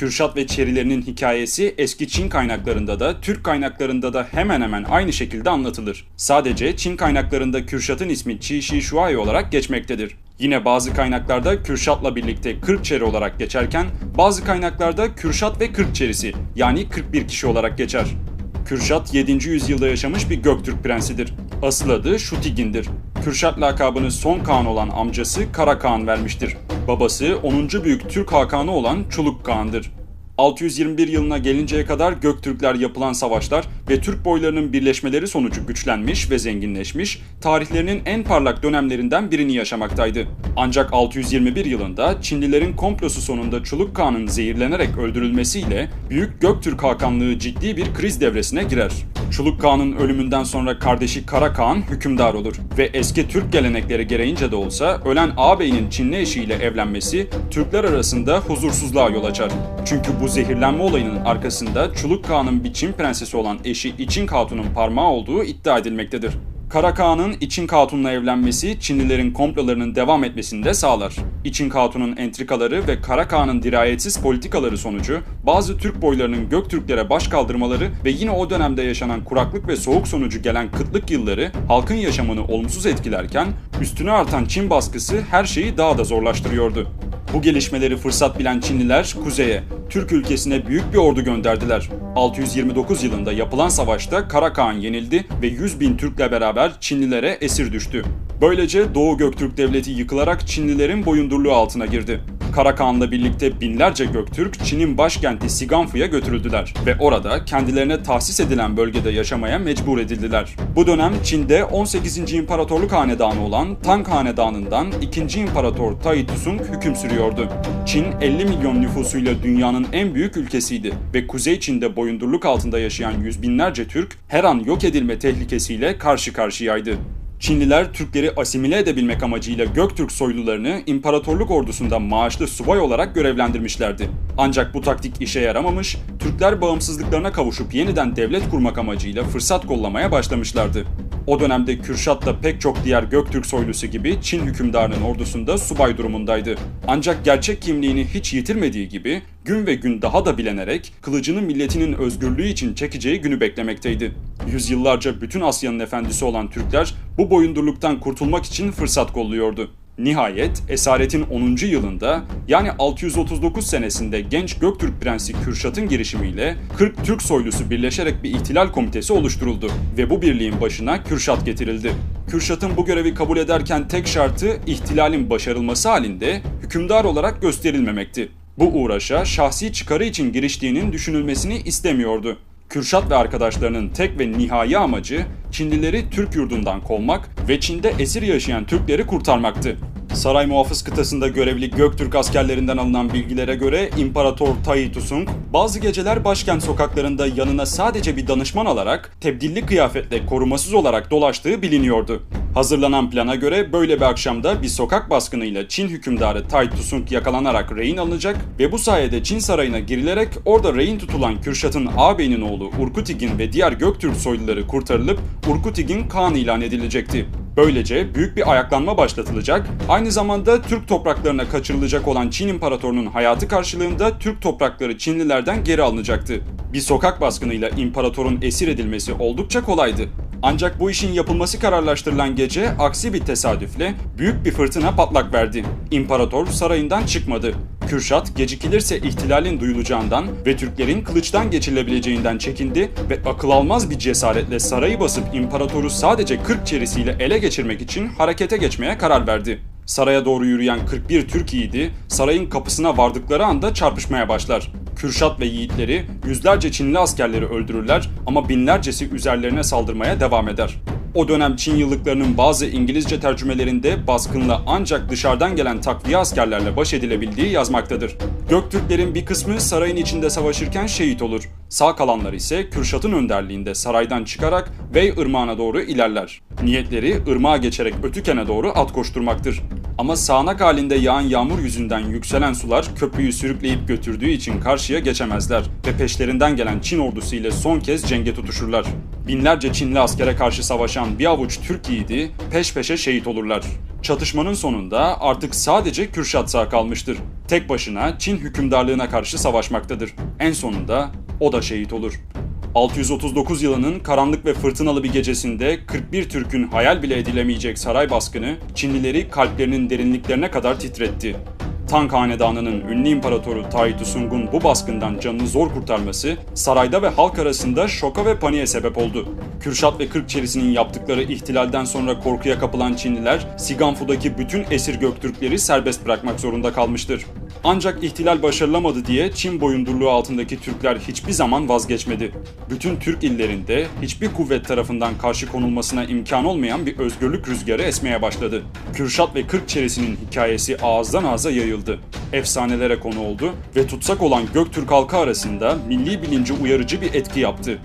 Kürşat ve Çerilerinin hikayesi eski Çin kaynaklarında da Türk kaynaklarında da hemen hemen aynı şekilde anlatılır. Sadece Çin kaynaklarında Kürşat'ın ismi Çi Shi Shuai olarak geçmektedir. Yine bazı kaynaklarda Kürşat'la birlikte 40 çeri olarak geçerken bazı kaynaklarda Kürşat ve 40 çerisi yani 41 kişi olarak geçer. Kürşat 7. yüzyılda yaşamış bir Göktürk prensidir. Asıl adı Şutigin'dir. Kürşat lakabını son Kağan olan amcası Kara Kağan vermiştir. Babası 10. büyük Türk Hakanı olan Çuluk Kağan'dır. 621 yılına gelinceye kadar Göktürkler yapılan savaşlar ve Türk boylarının birleşmeleri sonucu güçlenmiş ve zenginleşmiş, tarihlerinin en parlak dönemlerinden birini yaşamaktaydı. Ancak 621 yılında Çinlilerin komplosu sonunda Çuluk Kağan'ın zehirlenerek öldürülmesiyle Büyük Göktürk Hakanlığı ciddi bir kriz devresine girer. Çuluk Kağan'ın ölümünden sonra kardeşi Kara Kağan hükümdar olur ve eski Türk gelenekleri gereğince de olsa ölen ağabeyinin Çinli eşiyle evlenmesi Türkler arasında huzursuzluğa yol açar. Çünkü bu zehirlenme olayının arkasında Çuluk Kağan'ın bir Çin prensesi olan eşi İçin Hatun'un parmağı olduğu iddia edilmektedir. Kara Kağan'ın İçin Hatun'la evlenmesi Çinlilerin komplolarının devam etmesini de sağlar. İçin Hatun'un entrikaları ve Kara Kağan'ın dirayetsiz politikaları sonucu bazı Türk boylarının Göktürklere baş kaldırmaları ve yine o dönemde yaşanan kuraklık ve soğuk sonucu gelen kıtlık yılları halkın yaşamını olumsuz etkilerken üstüne artan Çin baskısı her şeyi daha da zorlaştırıyordu. Bu gelişmeleri fırsat bilen Çinliler kuzeye, Türk ülkesine büyük bir ordu gönderdiler. 629 yılında yapılan savaşta Kara Kağan yenildi ve 100 bin Türk'le beraber Çinlilere esir düştü. Böylece Doğu Göktürk Devleti yıkılarak Çinlilerin boyundurluğu altına girdi. Kara Kağan'la birlikte binlerce Göktürk Çin'in başkenti Siganfu'ya götürüldüler ve orada kendilerine tahsis edilen bölgede yaşamaya mecbur edildiler. Bu dönem Çin'de 18. İmparatorluk Hanedanı olan Tang Hanedanı'ndan 2. İmparator Tai Tusung hüküm sürüyordu. Çin 50 milyon nüfusuyla dünyanın en büyük ülkesiydi ve Kuzey Çin'de boyundurluk altında yaşayan yüz binlerce Türk her an yok edilme tehlikesiyle karşı karşıyaydı. Çinliler Türkleri asimile edebilmek amacıyla Göktürk soylularını imparatorluk ordusunda maaşlı subay olarak görevlendirmişlerdi. Ancak bu taktik işe yaramamış, Türkler bağımsızlıklarına kavuşup yeniden devlet kurmak amacıyla fırsat kollamaya başlamışlardı. O dönemde Kürşat da pek çok diğer Göktürk soylusu gibi Çin hükümdarının ordusunda subay durumundaydı. Ancak gerçek kimliğini hiç yitirmediği gibi gün ve gün daha da bilenerek kılıcını milletinin özgürlüğü için çekeceği günü beklemekteydi. Yüzyıllarca bütün Asya'nın efendisi olan Türkler bu boyundurluktan kurtulmak için fırsat kolluyordu. Nihayet esaretin 10. yılında yani 639 senesinde genç Göktürk Prensi Kürşat'ın girişimiyle 40 Türk soylusu birleşerek bir ihtilal komitesi oluşturuldu ve bu birliğin başına Kürşat getirildi. Kürşat'ın bu görevi kabul ederken tek şartı ihtilalin başarılması halinde hükümdar olarak gösterilmemekti. Bu uğraşa şahsi çıkarı için giriştiğinin düşünülmesini istemiyordu. Kürşat ve arkadaşlarının tek ve nihai amacı Çinlileri Türk yurdundan kovmak ve Çin'de esir yaşayan Türkleri kurtarmaktı. Saray muhafız kıtasında görevli Göktürk askerlerinden alınan bilgilere göre İmparator Tusung bazı geceler başkent sokaklarında yanına sadece bir danışman alarak tebdilli kıyafetle korumasız olarak dolaştığı biliniyordu. Hazırlanan plana göre böyle bir akşamda bir sokak baskınıyla Çin hükümdarı Tai Tusung yakalanarak rehin alınacak ve bu sayede Çin sarayına girilerek orada rehin tutulan Kürşat'ın ağabeyinin oğlu Urkutigin ve diğer Göktürk soyluları kurtarılıp Urkutigin Kağan ilan edilecekti. Böylece büyük bir ayaklanma başlatılacak, aynı zamanda Türk topraklarına kaçırılacak olan Çin İmparatorunun hayatı karşılığında Türk toprakları Çinlilerden geri alınacaktı. Bir sokak baskınıyla imparatorun esir edilmesi oldukça kolaydı. Ancak bu işin yapılması kararlaştırılan gece aksi bir tesadüfle büyük bir fırtına patlak verdi. İmparator sarayından çıkmadı. Kürşat gecikilirse ihtilalin duyulacağından ve Türklerin kılıçtan geçirilebileceğinden çekindi ve akıl almaz bir cesaretle sarayı basıp imparatoru sadece 40 çerisiyle ele geçirmek için harekete geçmeye karar verdi. Saraya doğru yürüyen 41 Türk yiğidi sarayın kapısına vardıkları anda çarpışmaya başlar. Kürşat ve yiğitleri yüzlerce Çinli askerleri öldürürler ama binlercesi üzerlerine saldırmaya devam eder. O dönem Çin yıllıklarının bazı İngilizce tercümelerinde baskınla ancak dışarıdan gelen takviye askerlerle baş edilebildiği yazmaktadır. Göktürklerin bir kısmı sarayın içinde savaşırken şehit olur. Sağ kalanlar ise Kürşat'ın önderliğinde saraydan çıkarak Vey ırmağına doğru ilerler. Niyetleri ırmağa geçerek Ötüken'e doğru at koşturmaktır. Ama sağanak halinde yağan yağmur yüzünden yükselen sular köprüyü sürükleyip götürdüğü için karşıya geçemezler ve peşlerinden gelen Çin ordusu ile son kez cenge tutuşurlar. Binlerce Çinli askere karşı savaşan bir avuç Türk yiğidi peş peşe şehit olurlar. Çatışmanın sonunda artık sadece Kürşat sağ kalmıştır. Tek başına Çin hükümdarlığına karşı savaşmaktadır. En sonunda o da şehit olur. 639 yılının karanlık ve fırtınalı bir gecesinde 41 Türk'ün hayal bile edilemeyecek saray baskını Çinlileri kalplerinin derinliklerine kadar titretti. Tang Hanedanı'nın ünlü imparatoru Taitu Sung'un bu baskından canını zor kurtarması sarayda ve halk arasında şoka ve paniğe sebep oldu. Kürşat ve Kırkçerisi'nin yaptıkları ihtilalden sonra korkuya kapılan Çinliler Siganfu'daki bütün esir Göktürkleri serbest bırakmak zorunda kalmıştır. Ancak ihtilal başarılamadı diye Çin boyundurluğu altındaki Türkler hiçbir zaman vazgeçmedi. Bütün Türk illerinde hiçbir kuvvet tarafından karşı konulmasına imkan olmayan bir özgürlük rüzgarı esmeye başladı. Kürşat ve Kırkçerisi'nin hikayesi ağızdan ağza yayıldı. Efsanelere konu oldu ve tutsak olan Göktürk halkı arasında milli bilinci uyarıcı bir etki yaptı.